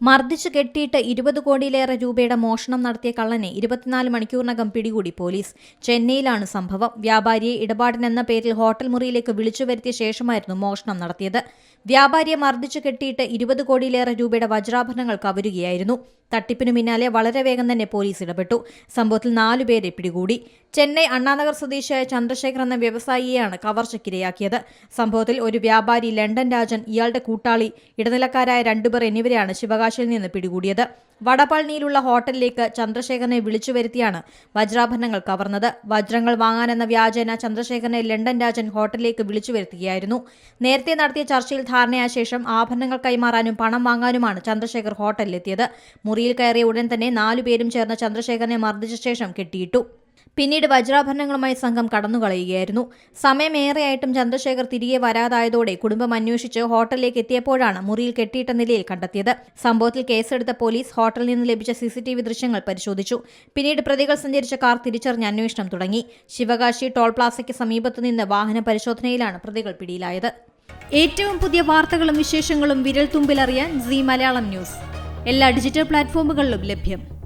മർദ്ദിച്ചു കെട്ടിയിട്ട് ഇരുപത് കോടിയിലേറെ രൂപയുടെ മോഷണം നടത്തിയ കള്ളനെ ഇരുപത്തിനാല് മണിക്കൂറിനകം പിടികൂടി പോലീസ്. ചെന്നൈയിലാണ് സംഭവം. വ്യാപാരിയെ ഇടപാടിനെന്ന പേരിൽ ഹോട്ടൽ മുറിയിലേക്ക് വിളിച്ചു വരുത്തിയ ശേഷമായിരുന്നു മോഷണം നടത്തിയത്. വ്യാപാരിയെ മർദ്ദിച്ചു കെട്ടിയിട്ട് ഇരുപത് കോടിയിലേറെ രൂപയുടെ വജ്രാഭരണങ്ങൾ കവരുകയായിരുന്നു. തട്ടിപ്പിനു പിന്നാലെ വളരെ വേഗം തന്നെ പോലീസ് ഇടപെട്ടു. സംഭവത്തിൽ നാലുപേരെ പിടികൂടി. ചെന്നൈ അണ്ണാനഗർ സ്വദേശിയായ ചന്ദ്രശേഖർ എന്ന വ്യവസായിയെയാണ് കവർച്ചയ്ക്കിരയാക്കിയത് സംഭവത്തിൽ ഒരു വ്യാപാരി ലണ്ടൻ രാജൻ ഇയാളുടെ കൂട്ടാളി ഇടനിലക്കാരായ രണ്ടുപേർ എന്നിവരെയാണ് ശിവകാശിയിൽ നിന്ന് പിടികൂടിയത്. വടപളനിയിലുള്ള ഹോട്ടലിലേക്ക് ചന്ദ്രശേഖരനെ വിളിച്ചു വരുത്തിയാണ് വജ്രാഭരണങ്ങൾ കവർന്നത്. വജ്രങ്ങൾ വാങ്ങാനെന്ന വ്യാജേന ചന്ദ്രശേഖരനെ ലണ്ടൻ രാജൻ ഹോട്ടലിലേക്ക് വിളിച്ചു വരുത്തുകയായിരുന്നു. നേരത്തെ നടത്തിയ ചർച്ചയിൽ ധാരണയായ ശേഷം ആഭരണങ്ങൾ കൈമാറാനും പണം വാങ്ങാനുമാണ് ചന്ദ്രശേഖർ ഹോട്ടലിലെത്തിയത്. മുറിയിൽ കയറിയ ഉടൻ തന്നെ നാലുപേരും ചേർന്ന് ചന്ദ്രശേഖരനെ മർദ്ദിച്ച ശേഷം കെട്ടിയിട്ടു. പിന്നീട് വജ്രാഭരണങ്ങളുമായി സംഘം കടന്നുകളയുകയായിരുന്നു. സമയമേറെയായിട്ടും ചന്ദ്രശേഖർ തിരികെ വരാതായതോടെ കുടുംബം അന്വേഷിച്ച് ഹോട്ടലിലേക്ക് എത്തിയപ്പോഴാണ് മുറിയിൽ കെട്ടിയിട്ട നിലയിൽ കണ്ടെത്തിയത്. സംഭവത്തിൽ കേസെടുത്ത പോലീസ് ഹോട്ടലിൽ നിന്ന് ലഭിച്ച സിസിടിവി ദൃശ്യങ്ങൾ പരിശോധിച്ചു. പിന്നീട് പ്രതികൾ സഞ്ചരിച്ച കാർ തിരിച്ചറിഞ്ഞ് അന്വേഷണം തുടങ്ങി. ശിവകാശി ടോൾ പ്ലാസയ്ക്ക് സമീപത്തു നിന്ന് വാഹന പരിശോധനയിലാണ് പ്രതികൾ പിടിയിലായത്. ഏറ്റവും പുതിയ വാർത്തകളും വിശേഷങ്ങളും വിരൽ തുമ്പിലറിയാൻ സി മലയാളം ന്യൂസ്. എല്ലാ ഡിജിറ്റൽ പ്ലാറ്റ്ഫോമുകളിലും ലഭ്യം.